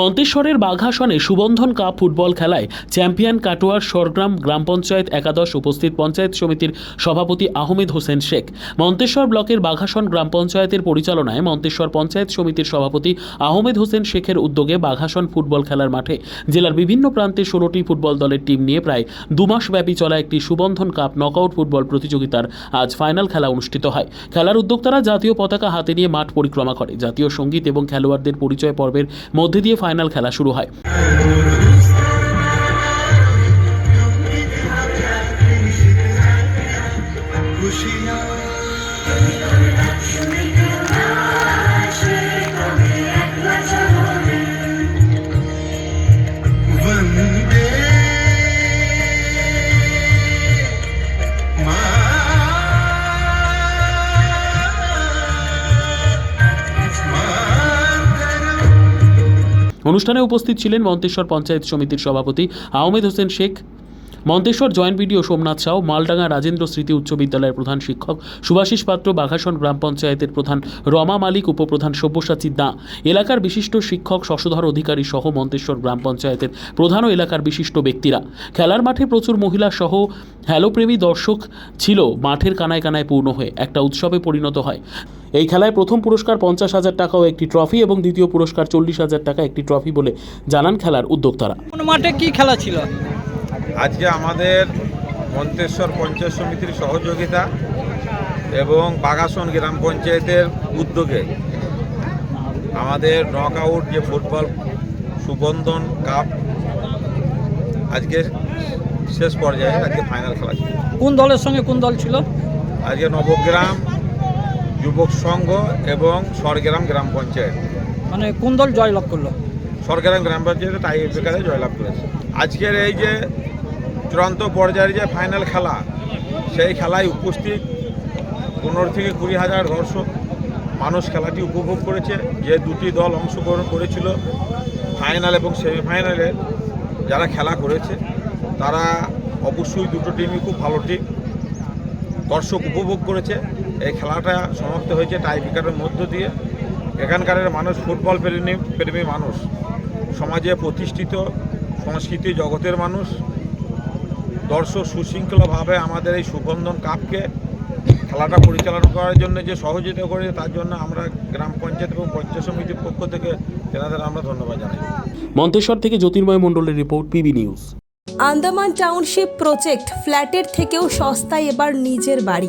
মন্তেশ্বরের বাঘাসনে সুবন্ধন cup football খেলায় champion কাটোয়ার সরগ্রাম গ্রাম পঞ্চায়েত একাদশ উপস্থিত পঞ্চায়েত সমিতির সভাপতি আহমেদ হোসেন শেখ। মন্তেশ্বর ব্লকের বাঘাসন গ্রাম পঞ্চায়েতের পরিচালনায় মন্তেশ্বর পঞ্চায়েত সমিতির সভাপতি আহমেদ হোসেন শেখের উদ্যোগে বাঘাসন ফুটবল খেলার মাঠে জেলার বিভিন্ন প্রান্তে ষোলোটি ফুটবল দলের টিম নিয়ে প্রায় দুমাস ব্যাপী চলা একটি সুবন্ধন কাপ নকআউট ফুটবল প্রতিযোগিতার আজ ফাইনাল খেলা অনুষ্ঠিত হয়। খেলার উদ্যোক্তারা জাতীয় পতাকা হাতে নিয়ে মাঠ পরিক্রমা করে। জাতীয় সংগীত এবং খেলোয়াড়দের পরিচয় পর্বের মধ্যে দিয়ে ফাইনাল খেলা শুরু হয়। খুশি অনুষ্ঠানে উপস্থিত ছিলেন মন্তেশ্বর পঞ্চায়েত সমিতির সভাপতি আহমেদ হোসেন শেখ মন্তেশ্বর জয়েন্ট বিডিও সোমনাথ সাউ মালডাঙ্গা রাজেন্দ্র স্মৃতি উচ্চ বিদ্যালয়ের প্রধান শিক্ষক সুভাষিস পাত্র, বাঘাসন গ্রাম পঞ্চায়েতের প্রধান রমা মালিক, উপপ্রধান সব্যসাচী দা। এলাকার বিশিষ্ট শিক্ষক শশধর অধিকারী সহ মন্তেশ্বর গ্রাম পঞ্চায়েতের প্রধান ও এলাকার বিশিষ্ট ব্যক্তিরা। খেলার মাঠে প্রচুর মহিলা সহ হ্যালোপ্রেমী দর্শক ছিল, মাঠের কানায় কানায় পূর্ণ হয়ে একটা উৎসবে পরিণত হয়। এই খেলায় প্রথম পুরস্কার পঞ্চাশ হাজার টাকা ও একটি ট্রফি এবং দ্বিতীয় পুরস্কার চল্লিশ হাজার টাকা একটি ট্রফি বলে জানান খেলার উদ্যোক্তারা। মাঠে কি খেলা ছিল? আজকে আমাদের মন্তেশ্বর পঞ্চায়েত সমিতির সহযোগিতা এবং বাগাসন গ্রাম পঞ্চায়েতের উদ্যোগে আমাদের নক আউট যে ফুটবল সুবন্ধন কাপ আজকে শেষ পর্যায়ে আজকে ফাইনাল খেলা ছিল। কোন দলের সঙ্গে কোন দল ছিল? আজকে নবগ্রাম যুবক সংঘ এবং সরগ্রাম গ্রাম পঞ্চায়েত। মানে কোন দল জয়লাভ করল? সরগ্রাম গ্রাম পঞ্চায়েতে টাই ব্রেকারে জয়লাভ করেছে। আজকের এই যে চূড়ান্ত পর্যায়ের যে ফাইনাল খেলা, সেই খেলায় উপস্থিত পনেরো থেকে কুড়ি হাজার দর্শক। মানুষ খেলাটি উপভোগ করেছে। যে দুটি দল অংশগ্রহণ করেছিল ফাইনাল এবং সেমিফাইনালে যারা খেলা করেছে, তারা অবশ্যই দুটো টিমই খুব ভালো টিম দর্শক উপভোগ করেছে। এই খেলাটা সমাপ্ত হয়েছে টাই ব্রেকারের মধ্য দিয়ে। এখানকার মানুষ ফুটবল প্রেমী প্রেমী মানুষ। সমাজে প্রতিষ্ঠিত, সংস্কৃতি জগতের মানুষ। দর্শক সুশৃঙ্খলভাবে আমাদের এই সুগন্ধন কাপকে খেলাটা পরিচালনা করার জন্য যে সহযোগিতা করে তার জন্য আমরা গ্রাম পঞ্চায়েত এবং পঞ্চায়েত সমিতির পক্ষ থেকে তেনাদের আমরা ধন্যবাদ জানাই। মন্তেশ্বর থেকে জ্যোতির্ময় মণ্ডলের report PB news. Andaman township project ফ্ল্যাটের থেকেও সস্তায় এবার নিজের বাড়ি।